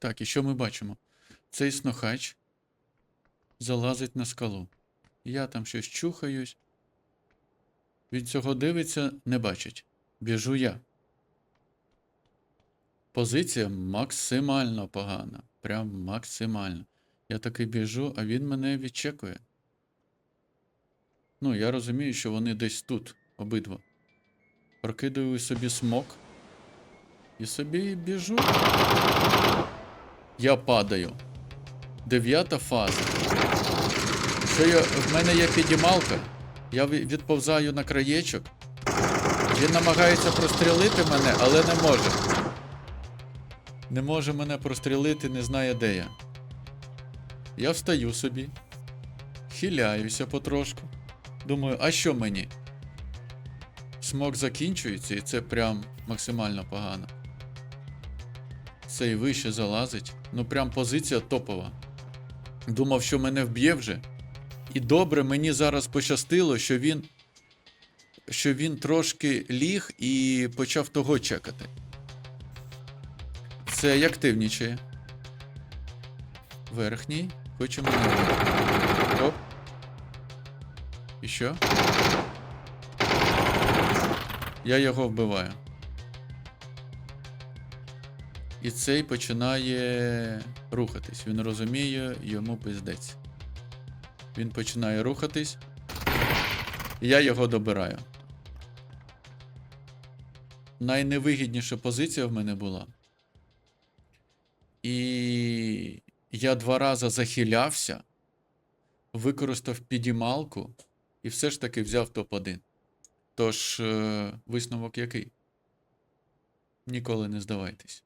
Так, і що ми бачимо? Цей снохач залазить на скалу. Я там щось чухаюсь. Він цього дивиться, не бачить. Біжу я. Позиція максимально погана. Прям максимально. Я таки біжу, а він мене відчекує. Ну, я розумію, що вони десь тут, обидва. Прокидаю собі смок. І собі біжу. Я падаю. Дев'ята фаза. Що я, в мене є підіймалка. Я ві- відповзаю на краєчок. Він намагається прострілити мене, але не може. Не може мене прострілити, не знає де я. Я встаю собі. Хиляюся потрошку. Думаю, а що мені? Смок закінчується, і це прям максимально погано. Цей вище залазить. Ну прям позиція топова. Думав, що мене вб'є вже. І добре, мені зараз пощастило, що він. Що він трошки ліг і почав того чекати. Це як активнічає. Верхній. Хоче мене. Оп. І що? Я його вбиваю. І цей починає рухатись. Він розуміє, йому пиздець. Він починає рухатись. Я його добираю. Найневигідніша позиція в мене була. І я два рази захилявся, використав підіймалку і все ж таки взяв топ-1. Тож, е, висновок який? Ніколи не здавайтесь.